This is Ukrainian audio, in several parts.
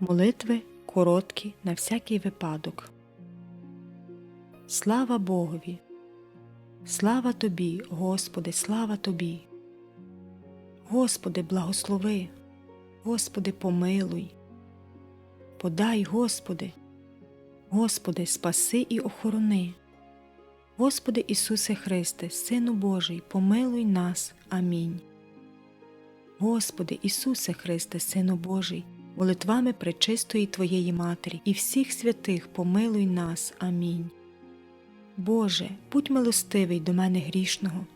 Молитви короткі на всякий випадок. Слава Богові! Слава тобі, Господи, слава тобі! Господи, благослови, Господи, помилуй, подай, Господи, Господи, спаси і охорони. Господи Ісусе Христе, Сину Божий, помилуй нас. Амінь. Господи Ісусе Христе, Сину Божий, молитвами пречистої Твоєї Матері і всіх святих помилуй нас. Амінь. Боже, будь милостивий до мене грішного.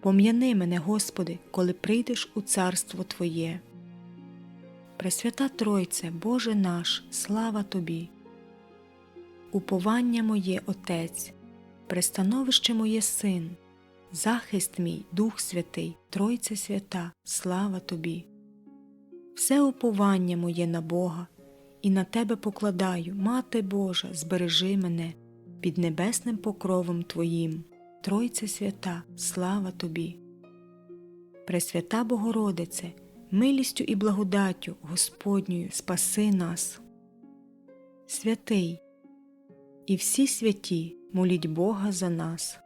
Пом'яни мене, Господи, коли прийдеш у царство Твоє. Пресвята Тройце, Боже наш, слава Тобі. Уповання моє Отець, пристановище моє Син, захист мій, Дух Святий, Тройце свята, слава Тобі. Все уповання моє на Бога, і на Тебе покладаю, Мати Божа, збережи мене під небесним покровом Твоїм, Тройце свята, слава Тобі. Пресвята Богородице, милістю і благодаттю Господньою спаси нас. Святий, і всі святі моліть Бога за нас.